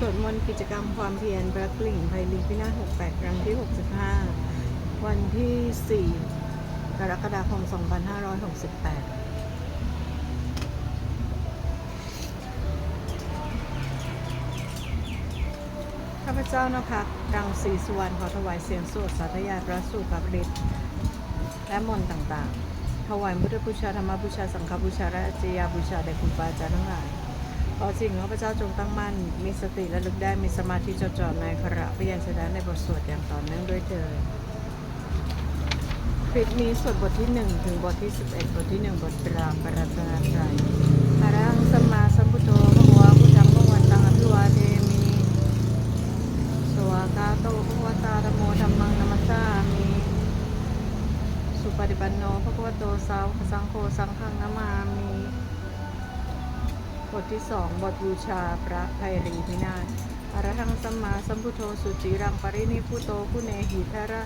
สวดมนต์กิจกรรมความเพียรพระกลิ่งไพลินพินาศ68 ครั้งที่ 65 วันที่ 4 กรกฎาคม 2568ข้าพเจ้านภักรังสีสุวรรณขอถวายเสียงสวดสาธยายพระสูตรกับฤทธิ์และมนต์ต่างๆ ถวายพุทธบูชาธรรมบูชาสังฆบูชาและอจยาบูชาแด่ครูบาอาจารย์ทั้งหลาย ขอสิ่งข้าพระเจ้าจงตั้งมั่น มีสติและลึกได้มีสมาธิจดจ่อในขณะพยัญชนะในบทสวดอย่างต่อเนื่องด้วยเถิดคลิปนี้สวดบทที่ 1 ถึงบทที่ 11 บทที่ 1 บทปราปรัตนาไตรอรังสมมาสัมพุทโธพระวาพุทธังพระวันตังอภิวาเทมิสวากาโตภควตาธรรมโมธรรมังนัมสสามิสุปฏิปันโนภควโตสาวกสังโฆสังฆังนามามิ บทที่สองบทบูชาพระไพรีพินาศอรหังสัมมาสัมพุทโธสุจิรังปรินิพุโตผู้เนหิทระ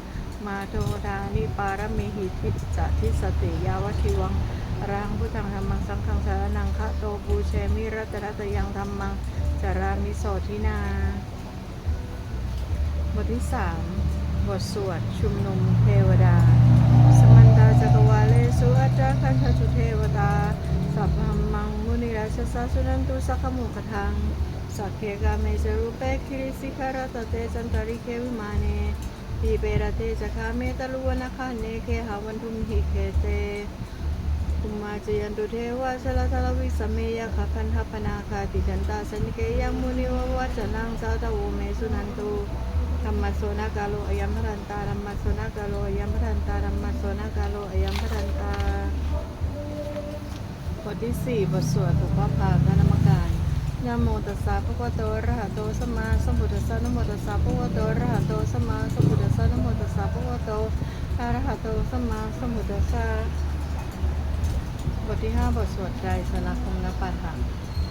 มาโทดานิปารมิหิทิจะทิสติยาวทิวังรังพุทธังธรรมังสังฆังสารนังคะโตบูเชมิรัตรัตยังธรรมังจารามิโสทินา บทที่สามบทสวดชุมนุมเทวดา สมันตาจักวาเลสุอัจจาคันธจุเทวตา สัพพมังมุนิราชสาสุนันตุสักขมุขทังสักเคกาเมจรูปเปคิริสิคารตเตจันตริเควิมาเนทีเปรเตจคาเมตลุวนาคาเนเคหาวันทุมหิเคเตคุมมาจยันตุเทวาชลทลวิสเมยขคันทปนาคาติจันตาสันเกยมุนิววัจนังสาตโวเมสุนันตุธรรมโสนากาโลอยัมพทันตาธรรมโสนากาโลอยัมพทันตาธรรมโสนากาโลอยัมพทันตา บทที่สี่บทสวดปุพพาพระนามการนโมตัสสะภะคะวะโตระหะโตสัมมาสัมพุทธัสสะนโมตัสสะภะคะวะโตระหะโตสัมมาสัมพุทธัสสะนโมตัสสะภะคะวะโตอะระหะโตสัมมาสัมพุทธัสสะบทที่ห้าบทสวดใจสนักคงนปัฏฐะ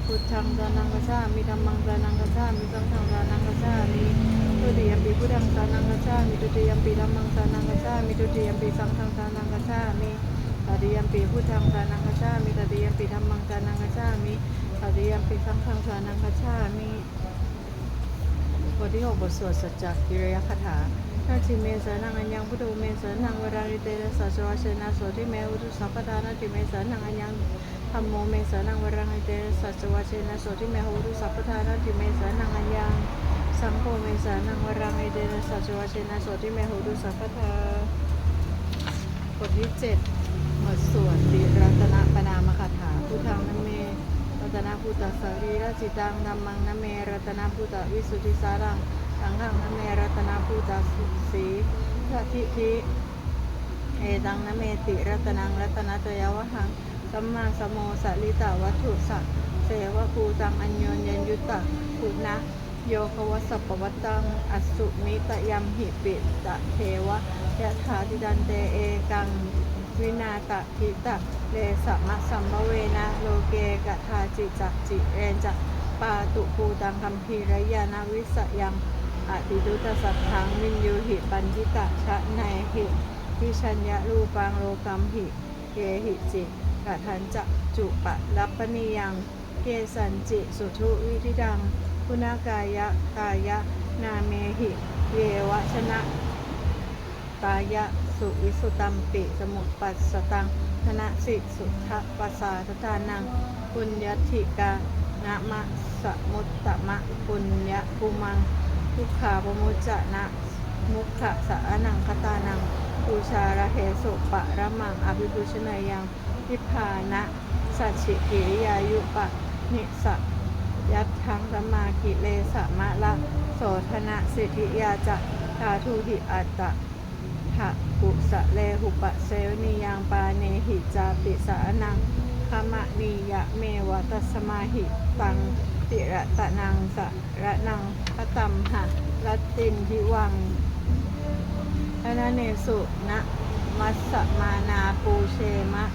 พุทธังสานังกัจฉามิธรรมังสานังกัจฉามิสังฆังสานังกัจฉามิทุติยมปีพุทธังสานังกัจฉามิทุติยมปีธรรมังสานังกัจฉามิทุติยมปีสังฆังสานังกัจฉามิ ตติยมปีพุทธังสานังกัจฉามิตติยมปีธรรมังสานังกัจฉามิตติยมปีสังฆังสานังกัจฉามิบทที่หกบทสวดสัจจกิริยคาถานาทิเมสานังอัญญังพุทโธเมสานังวราริเตนะสัจวะเชนะโสทิเมอุตุสัพพทานาทิเมสานังอัญญังธรรมโมเมสานังวราริเตนะสัจวะเชนะโสทิเมอุตุสัพพทานาทิเมสานังอัญญังสังโฆเมสานังวราริเตนะสัจวะเชนะโสทิเมอุตุสัพพทาบทที่เจ็ ดสวดติรัตนปนามคาถาพุทธังนัมเม รัตนาพุทธสรีรจิตังนัมมังนเม รัตนาพุทธวิสุทธิสารังสังฆังนเม รัตนาพุทธสุสีทัทิทิเอตังนเมติรัตนังรัตนาตยวหังสัมมาสมโมสลิตาวัตถุสัเสวะภูตังอัญโยนยัญยุตตะคุณนะโยควสัพปวัตตังอสุมิตยัมหิปิตะเทวะยะถาติดันเตเอกัง วินาตะทิตะเลสะมะสัมภเวนะโลเกกะทาจิจักจิเรนจะปาตุภูตังคัมภีรยานาวิสยังอติดุตสัทธังวินยูหิปันทิตะชะในหิวิชัญญะรูปังโลกัมหิเกหิจิกะทันจะจุปะรัปปนิยังเกสันจิสุทุวิธิดังคุณากายะกายะนาเมหิเยวชนะ กายะสุวิสุตัมปิสมุปัสสตังธนะสิสุทะปัสสาทานังปุญญติกานะมะสมุตตะมะปุญญภูมังทุกขาปมุจจนะมุขะสะอนังคตานังปูชาระเหสุปะระมังอภิปุชนายังทิพานะสัจฉิกิริยายุปะนิสยัตถังสมมากิเลสะมะละโสธนะสิทธิยาจะทาทุหิอัตตะ หะกุสะเลหุปะเซวนิยังปาเนหิจาปิสานังขมะนียะเมวะตัสมาหิตังติระตะนังสะระนังพระตัมหะรัตตินทิวังอนาเนสุนะมัสสะมานาปูเชมะ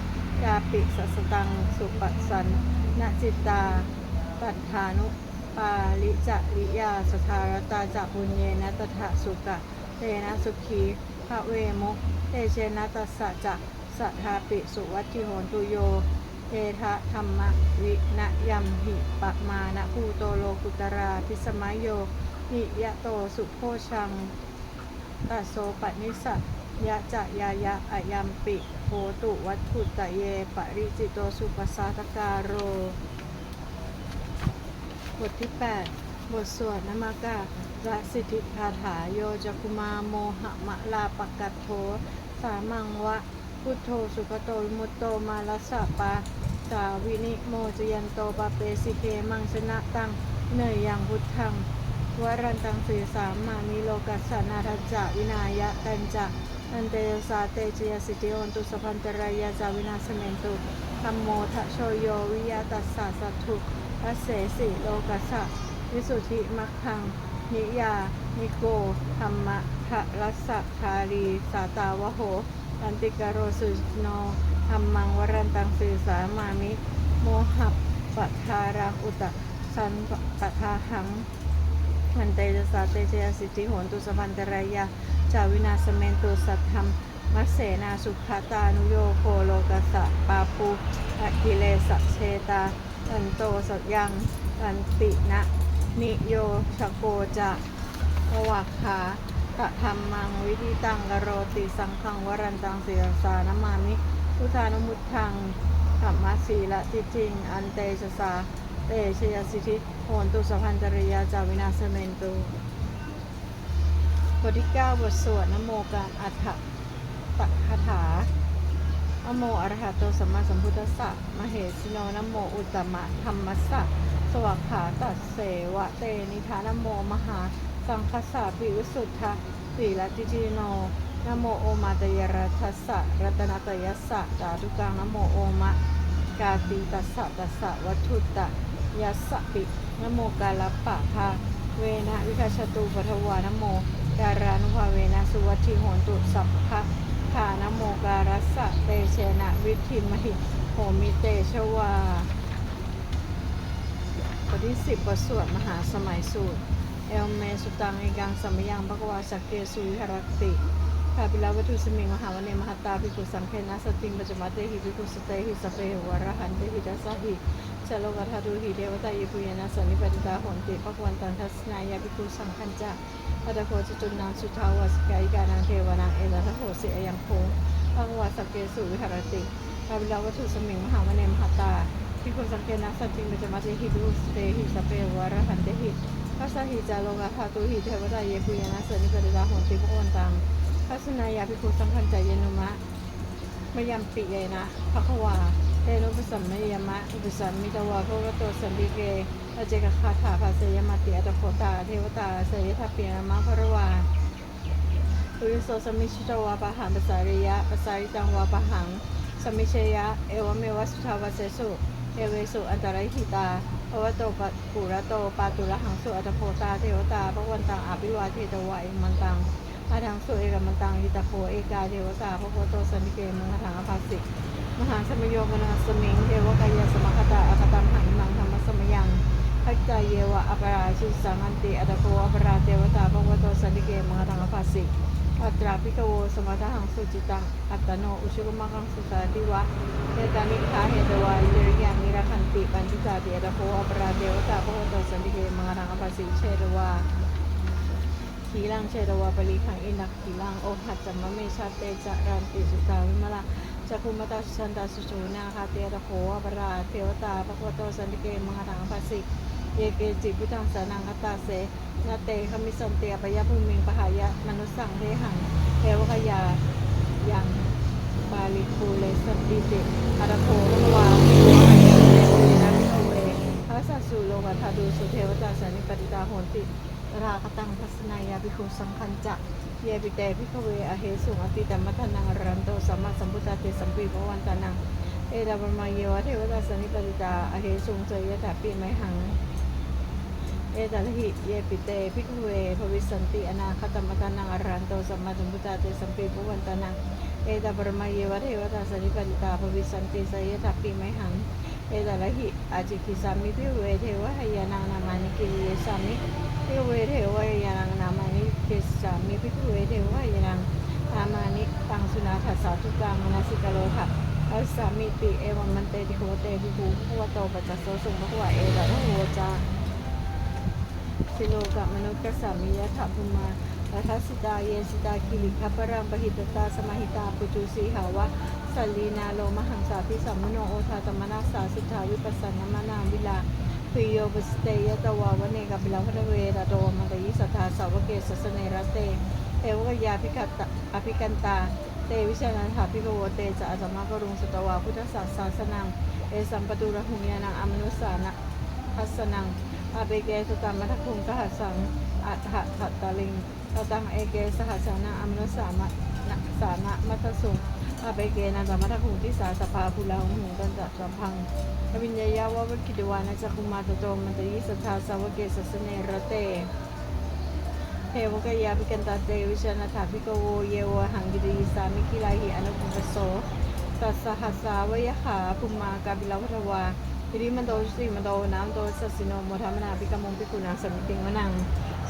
ยาปิสัสตังสุปสันนจิตตา ปัฏฐานุปาลิจริยาสทารตาจับุญเยนะตถะสุกะ เตนะสุขีพระเวมุกเตเชนะตัสสะจะสัทธาปิสุวัติโหนตุโยเตทะธรรมวินยัมหิปะมานะภูโตโลกุตราทิสมัยโยนิยะโตสุโพชังตัสโสปนิสสะยะจะยายะอายัมปิโหตุวัตถุตะเยปริจิโตสุปัสาตการโรบทที่ 8 บทสวดนมการะสิทธิคาถาโยจกุมาโมหะมะลาปกัตโทสามังวะ พุทโธสุขโตวิมุตโตมาลสสะปาสาวินิโมจยันโตปะเปสิเคมังชนะตังเนยยังพุทธังวรันตังสีสามมามีโลกัสสนาทัจจวินายะตันจะอันเตยสาเตจยสิทธิโอนตุสพันตรายาจาวินาสเมนตุธรรมโมทะโชโยวิยาตัสสะสัตถุพระเสสิโลกัสสะ วิสุทธิมัคคัง นิยา นิโก ธรรมะทะรัสสะคารี สาตาวโหตันติกโรสุโนธรรมังวรันตังสื่อสามามิ โมหับปะทารังอุตะสันปะทาหัง มันเตจสาเตเชยสิทธิโหนตุสพันตรายาจาวินาสเมนตุสัทธรรมมัสเสนาสุขตานุโยโคโลกัสะปาปูอะกิเลสเชตาอันโตสัยังอันตินะ นิโยชโกจะภวักขาตะธรรมังวิธิตังกโรติสังฆังวรันตังเสียสานามามิพุทธานุมุตทังธรรมสีละจิจริง อันเตชะสา เตชยสิทธิโหนตุสัพพันตริยาจาวินาสเมนตุบทที่9บทสวดนโมการอัฏฐตัคาถา นะโมอระหะโตสัมมาสัมพุทธัสสะมเหสิโนนะโมอุตตมะธรรมัสสะสวัคขาตัสเสวะเตนิธานโมมหา สังคสสะปิวิสุทธะสีลติจิโนนะโมโอมาตยรัทสสะรัตนตยัสสะจาตุกังนะโมโอมะกาตีตัสสะตัสสะวัตถุตะยัสสะปินะโมกาลปะภาเวนะวิคาชตูปทวานโมการานุภาเวนะสุวัติโหนตุสัพพะ ขานโมการัสสะเตเชนะวิธิมหิโหมิเตชวาบทที่สิบบทสวดมหาสมัยสูตร เอลเมสุตังเอกังสัมยังปะกวาสักเกสุวิหรติข้าพิลาวัตุสมิงมหาวเนมหตตาภิกุสังเคนะสติงปัจจมาเตหิภิกุสเตหิสเปหวรหันเตหิดัสหิชโลกัทารุหิเดวตายปุยนะสันนิปติตาหนติปะกวันตันทัสนายาภิกุสังคัญจา อัตโคจตุนนังสุทาวสกายกานังเทวนังเอตทะโหสิอยังโคภะวาสักเกสุวิหารติข้าพิลาวัตถุสมิงมหาวเนมหตตาภิกขุสังเคนะสติงปัจจมาเตหิภิกขุสเตหิสเปหิวรหันเตหิทัสสหิจาโลกัทาตุหิเทวตาเยปุยนะสันนิปติตาหนติปะกวันตังทัศนายาภิกขุสังคัญจายนุมะมยามปิเยนะภควาเตนุปสัมมยมะอุปสัมมิตวาภวโตสัมปิเก อเจกคาถาภาเสยมาติอัตโคตา เทวตาเสยทัพเปียมะพระวาปุริโสสมิชิตวาปะหังปสาริยะปสาริตังวาปะหัง สมิเชยะ เอวเมวสุทาวาเสสุเอเวสุอันตรายหิตาภวโตปะปุระโตปาตุระหังสุอัตโคตา เทวตาพระวันตังอภิวาเทตวะเอมันตังอาทังสุเอกมันตังยิตาโพเอกาเทวตาพระโพโตสันิเกมังคถังอภัสสิมหาสมโยกนาสมิงเทวกายสมคตาอคตังหังมัง พัจจายเยวะอปราชิสังอันติอัตโพอปราเทวตาพระโพโตสันติเกมังคถังอภัสสิอัตราพิกโวสมัทหังสุจิตังอัตโนอุชุกมังคังสุสาติวะเนตานิคาเหตวาเจริยานิราคันติปัญจุจาติอัตโพอปราเทวตาพระโพโตสันติเกมังคถังอภัสสิเชรวาขีลังเชตวาปริขังอินักขีลังโอหัตจัมมะเมชาเตจะรันติสุตาวิมละจักคุมตาสันตาสุชูนาคาเตตะโขวปราเทวตาปะโคโตสันติเกมหาถังภาสิ เยเกจิพุทธังสานังคตาเสนาเตคมิสันเตียปยะภูมิงปหายะมนุสังเทหังเทวกยายังบาลิคูเลสันติติอาตโควาเทวกยาเทวนามิโนเวพระสัสุโลกัทาดูสุเทวตาสันนิปติตาโหนติ ราคตังทัศนายาภิกขุสังคัญจะเยปิเตภิกเวอเหสุงอติตมัทนังรันโตสัมมาสัมพุทธาเตสัมปีภวันตานัง เอตาปรมาเยวะเทวตาสันนิปติตาอเหสุงเจยถาปีไมหัง เอตาลหิเยปิเตภิกเวภวิสันติอนาคตมัทนังอรันโตสัมมาสัมพุทธาเตสัมปีภวันตานังเอตาปรมาเยวะเทวตาสันิปติตาภวิสันติสยถาปีไมหังเอตาลหิอาจิกิสามิภิเวเทวะหยานังนามานิกิเยสามิพิเวเทวายานังนามานิเกสามิพิเวเทวายานังนามานิตังสุนาทัสสาทุกังมนาสิกโลภะอัสสามิติเอวัมมันเตติโคเตภิภูพวโตปัจจโสสุงพระวะเอระระโหจา สิโลกะมนุษย์กสามิยะถาภุมาลัทสิตาเยสิตาคิริคปรังปหิตตาสมหิตาปุจุสีหาวะสัลลีนาโลมหังสาพิสัมมโนโอทาตมนาสาสิทธาวิปัสสนามนาวิลาปิโยปสเตยตวาวเนกับบิลาพระเวระโตมันตยิสัทธาสาวกเกสสเนรเต เอวกยาภิกัตตอภิกันตา เตวิชานันถาภิโวเตจะอัตมะกรุงสตวาพุทธศาสสนัง เอสัมปตุระหุญญานังอมนุสานะทัสนัง อาเบเกสตามะทคุงกหัสสังอัฏฐถัตตลิงตตังเอเกสหัสสนาอมนุสามะนะสานะมัทสุงอาเบเกนันตมะทคุงทิสาสภาภูลาหุงตันจัสัมพังอวิญญายาววิคิดวานะจักุมาตโตมันตยิสทาสาวเกสสเนรเตเทวกยาภิกันตาเตวิชนาถาภิกโวเยวหังกิริสามิคิลาหิอนุปปโสตัสสหัสสาวยขาภุมากาบิลาวัทวา อิริมันโตชุติมันโตน้ำโตสัสสิโนโมทามนาพิกมงพิกุนางสมิติงวนัง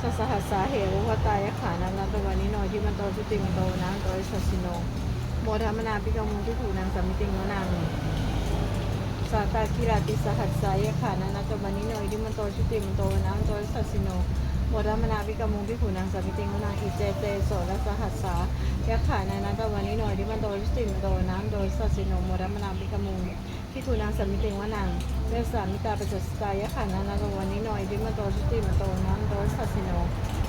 สัสหัสสาเหวะตายขานานาตวานิโนที่มันโตชุติมันโตน้ำโตสัสสิโนโมทามนาพิกมงพิกุนางสมิติงวนังสาตาคิราติสหัสสายขานานาตวันิโนที่มันโตชุติมันโตน้ำโตสัสสิโน โมดามนาวิกามุงพิขุนางสามิติงวนาอิเจเตโสรัสหัสสายะขานานาตบันิโนอิดิมันโตชุติมันโตวนามันโตสัสสิโนโมดามนาวิกามุงพิขุนางสามิติงวนังเวสามิตาปัจจสตายะขานานาตบันิโนอิดิมันโตชุติมันโตวนามันโตสัสสิโน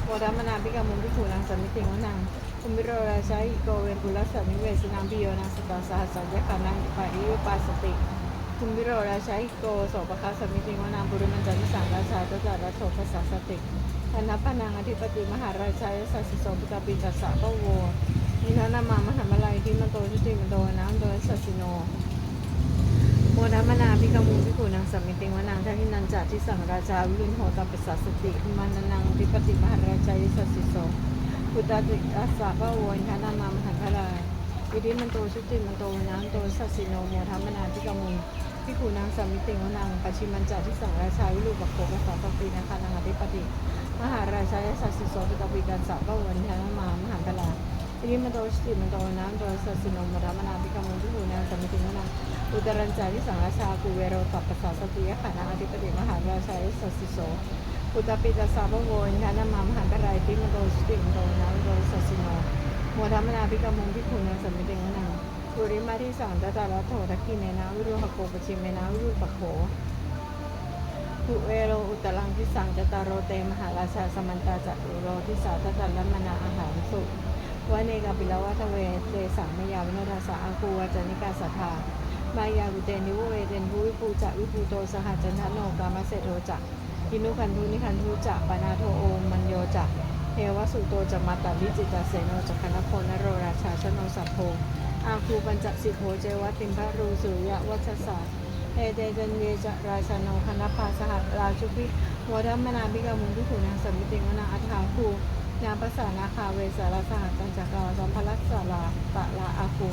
โมดามนาวิกามุงพิขุนางสามิติงวนังคุมิโรราชาอิโกเวกุลสามิเวสนามปิโยนาสตาสหัสสายะขานังปะริยุปาสติคุณวิโรราชาอิโกโสปคะสมิติวนามบุรุมันจันทสังราชาตจารัโสภาษาสติ ธนปนังอธิปติมหาราชายสัสสโสปิกาปิจัสสะปะโวนินานามามหามลัยที่มันโตชุติมันโตน้ำโตสัสสิโนโมดามนาพิกมูพิกุนางสมิติวนางทัทินันจัที่สังราชาวิรุณโหตปัสสสติมานานังอธิปติมหาราชายสัสสิโสพุตตติอัสสะปะโวนินานามามหามลัยอิริมันโตชุติมันโตน้ำโตสัสสิโนโมธรรมนาพิกมุพิคูนางสามิติงวนางปัจฉิมันจาที่สังราชาวิรูปโคกษาตปีนาคานังอธิปติ มหาราชายสัสสิโสปิตปิกันสัพพวันทานมามหาพลาอิริมันโตชุติมันโตน้ำโตสัสสินมรรมนาพิกามุงพิคูนาสมิตินาอุตรัญจาที่สังราชากูเวโรตัปปสสาสติยะขานังอธิปติมหาราชายสัสสิโสอุตปิตาสาพโวนทานมามหาพลาอิริมันโตชุติมันโตน้ำโตสัสสินโมทัมนาพิกามุงพิคุณนาสมิตินังปุริมาที่สังตตาลโททักขิเนนาวิรุหโกปชิเมนาวิรุปโข ภูเอโรอุตลังที่สังตตารโรเตมหาราชาสมันตาจัตุโรที่สาตตัลลมนาอาหารสุวเนกาปิลวัตเวเตสังมยาวิโนทัสสะอาคูวจนิกาสัทธามายากุเตนิวเวเตนภูวิภูจะวิภูโตสหจันทโนกามเสโทจะกินุคันทุนิคันทุจะปนาโทโอมันโยจะเทวสุโตจะมาตาวิจิตาเสโนจักรนพลนโรราชาชโนสัพโพอาคูปัญจสิโภเจวติมพระรูสุริยวัชสา เอเตจันเยจราชาโนคณพาสหราชุพิโมทัมมนาภิกามุงพิขุนางสมิติงวนาอัฐาคูนาภาษานาคาเวสารสหตัญจักราสัมภลัสสาลาตะลาอาคู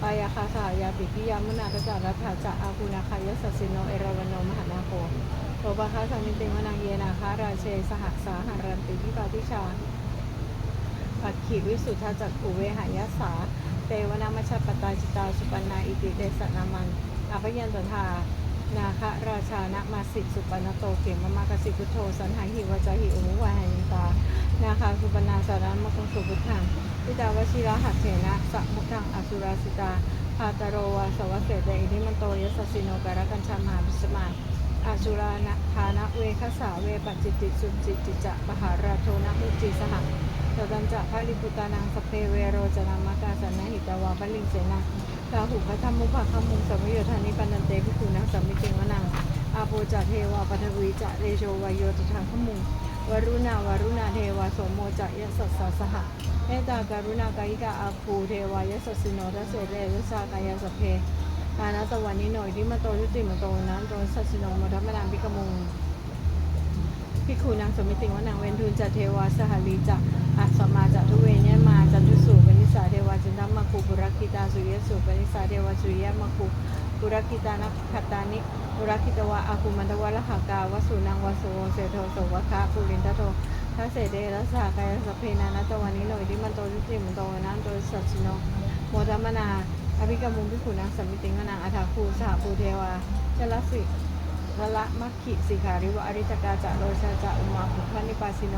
ปายาคาสายาปิกิยามนาตจารัฐาจะอาคูนาคายสัสสิโนเอราวันโนมหานาโคโตปะคาสมิติงวนางเยนาคาราเชสหัสาหารันติพิปาติชาปักขีวิสุทธาจักขุเวหายสาเตวนามชฌปตาจิตาสุปันนาอิติเดสนามัน อภยันตถานาคะราชานะมาสิทธสุปนโตเขมมากสิพุทโธสันหาหิวจาหิอุวาหันตานาคาสุปนาสารมกุงสุพุทธังพิตาวชิระหัตเถนะสัมุทังอสุราสิตาพาตโรวาสวัสเสเตอินิมันโตยสสสิโนการกัญชามาพิสมาอาสุรานะทานะเวคสาเวปจิติสุจิติจะปหาราโทนะอุจิสหัตตันจะพระลิปุตานังสพเพเวโรจนามากาสันนหิตาวาบลิงเสนา ลาหุพระธรรมุภาคมุงสัมโยธานิปันนันเตพิคุนังสัมมิติงวนังอาโปจะเทวาปัทวีจะเรโชวายโยตทังขมุงวรุณาวรุณาเทวาโสโมจะยสัสสะสหะเมตตาการุณากายิกาอาภูเทวายสัสสิโนทัสเสเรยสากายสพเพอานาตวันนิโนยที่มาโตชุติมาโตนั้นโตสัสสิโนมทัมมนามพิกมุงพิกขุนางสมิติว่านางเวนทุนจัตเทวาสหลีจะอัสมาจัตุเวเนมาจันทุสูปนิ สาเทวาจันทมคูบุรักขิตาสุยสุปนิสาเทวาสุยมคูบุรักขิตานักขัตานิบุรักขิตวะอาคุมันตวะละหากาวสุนังวสุโเสโทโสวะคะปุรินทโททัสเสเดรัสากายสพเพนานัตวันนิโนยที่มันโตยุติมันโตนันโตสัสสิโนโมทัมมนาอภิกรรมุงพิขุนังสัมมิติงนางอัฏฐาคูสหภูเทวาจลสิวละมัคคิสิขาริวะอริจกาจะโลชาจะอุมาภุพนิปัสสิโน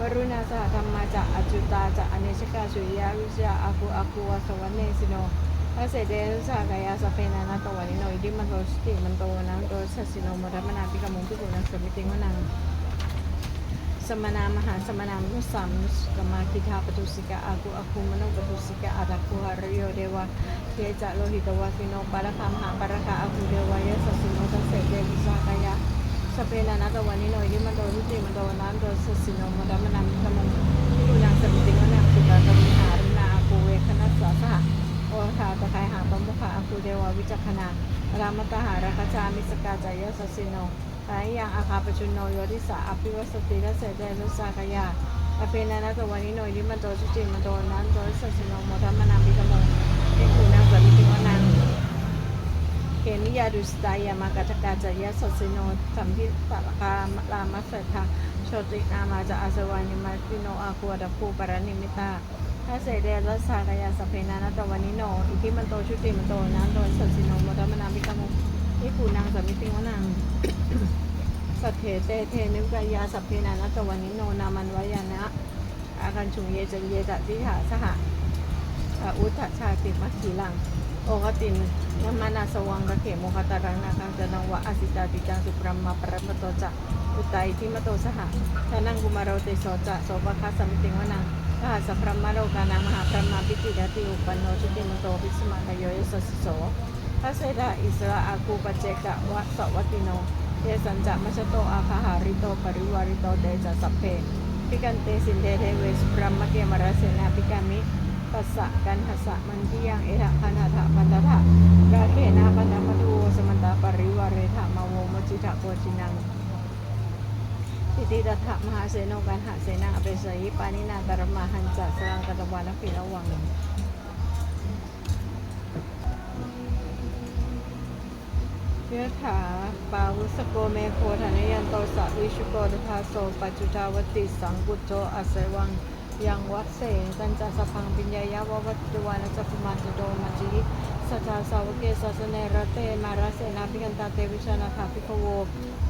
วรุณาสหธรรมาจะอจุตาจะอเนชกาสุริยาวิชาอาคูอาคูวสวรรเนสิโนพระเสเดรุสากายาสเพนานาตวันนิโนอิดิมันโตสติมันโตนังโตสัสิโนมรัมนาภิกรมุงพิขุนังสมิติงวนางสมณามหาสมณามุสัมกมาคิทาปตุสิกาอากุอาคุมโนปตุสิกาอาดักคุหารโยเดวะเทจะโลหิตวาสิโนปารคามหาปารคาอาคุเดวายะสสิโนทัสเสเดวิสากายา นาตวันนิโนอิมันโดรุติมันโดนันโดสสิโนมดัมนามิกมงทุยังสมิติงนังสุกากมิหารนาอูเวคนัสสะสหโอทาตะไคหาปมุขะอาคูเดวะวิจักขณารามตหาราคจามิสกาจายะสสิโนหายยังอาคาปจุนโนโยติสาอภิวัสติและเสดเนุสากายาอภินานาตวันนิโนยิมันโตชุจิมันโตนันโตสัสสินโมทัมมนามิกโมเอกุนังสมิติวนัง เกนิยาดุสตายามากาตกาจายะสัสสิโนสัมพิตะกามลามัสสทาโชตินามาจะอาสวานิมาติโนอาคัวดภูปรณิมิตาถ้าเสดและสากายาสเพนานาตวันิโน อิทิมันโตชุติมันโตนันโตสัสสิโนมทัมนามิกโมเอกุนังสมิติวนังสัทเทเตเทนึกายาสเพนานัตวันิโนนามันวายานะอาการชุงเยจันเยจัติหาสหะอาอุทธชาติมัคคีลัง โอกตินยมานาสวังระเขโมคตารังนาคังจะนังวะอาสิตาติจังสุปรัมมาปรมโตจะอุตไตทิมโตสหะทานังกุมารโรเตโสจะโสภคัสสมิติวนังทหสัพพรมมาโลกานังมหาพรหมาปิติดาติอุปันโนชุติมโตภิสมาคโยยสสสโสพระเสดาอิสระอาคูปเจกะวะสวัติโนเยสัญจะมัชโตอาคาหาริโตปริวาริโตเตจะสัพเพปิกันเตสินเทเทเวสพรมมะเกมารเสนาปิกามิ ปัสสะกันหัสสะมันเทิยังเอหะคันหะทะมันตะทะกาเขนาปันตะมัตุโวสมันตาปริวาเรธามาวมจิตะโกจินังปิติตถะมหาเสนกันหะเสนาเปสยิปานินาตรมาหันจะสรังกตวานปิระวังยะถาปาวุสโกเมโคธนยันโตสะวิชุโกตถาโสปัจจุทาวติสังกุโจอาศัยวัง ยังวัดเสนกันจะสพังปิญญายาววัตวานะจัพมาจโดมาจิสัจจาสาวเกสัสเนรเตมาราเสนาภิกันตาเตวิชานาคาภิกขโว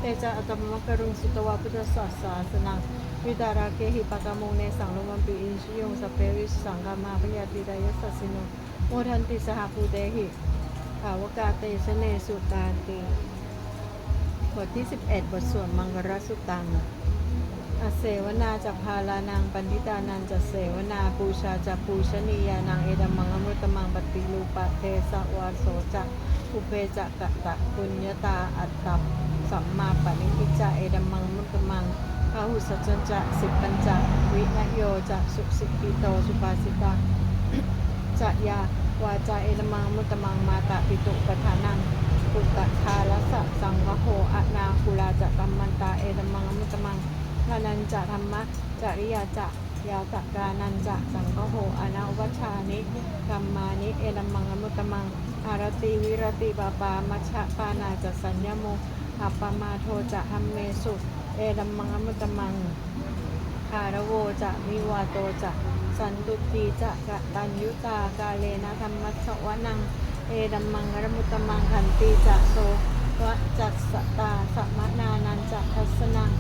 เตจะอัตมมกรุงสุตวาพุทธศาสสนังวิดาราเกหิปะกามงเนสังลมัมปีอินชิยงสเปวิสังกามาพยาติดายสัสสิโนโมทันติสหภูเตหิภาวกาเตชะเนสุตาติบทที่ 11 บทสวดมังกรสุตัง อเสวนาจะพาลานังปันทิตานันจะเสวนาปูชาจะปูชนียานังเอดมังอมุตมังปฏิลูปะเทสะวาโสจะอุเพจะกะตะปุญญาตาอัตตับสัมมาปณิพิจะเอดมังมุตมังพาหุสัจจะสิบปัญจวินโยจะสุสิกิโตสุปาสิตาจะยาวาจาเอลมังมุตมังมาตะปิตุปทานังปุตตะคาลสะสังวโหอะนาคุลาจะกัมมันตาเอลมังมุตมัง ทานันจะธรรมะจริยาจะยาตะกานันจะสังวโหอนาวัชานิกัมมานิ เอลมังมุตมัง อารติวิรติปาปามัชฌะปานาจะสัญญโมอัปปมาโทจะธรรมเมสุ เอลมังมุตมังคารโวจะมิวาโตจะสันตุตีจะกะตัญยุตากาเลนะธรรมัสสวนัง เอดัมมังกรมุตมังขันตีจะโสวะจัสสตาสัมมนานันจะทัสนัง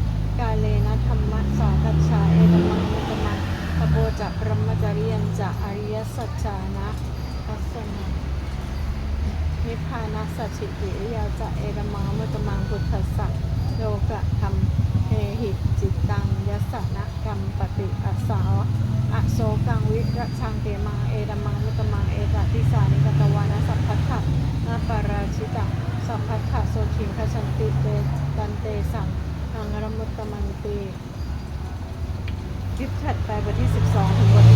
กาเลนะะพรหมจริยันจะอริยสัจจานะทัสนังนิพพานัสสชิกิริยาจะเอรมังมุตมังพุทธัสสะโลกะธรรมเฮหิจิตตังยสนะกรรมปฏิอัสสาวอโศกังวิระชังเตมังเอรมังมุตมังเอตติสานิกตวานะสัพพัทธะนาปาราชิตังสัพพัทธะโสชิงคชันติเตตันเตสังอังรมุตตมังตี คลิปถัดไปวันที่ 12 ถึงวันที่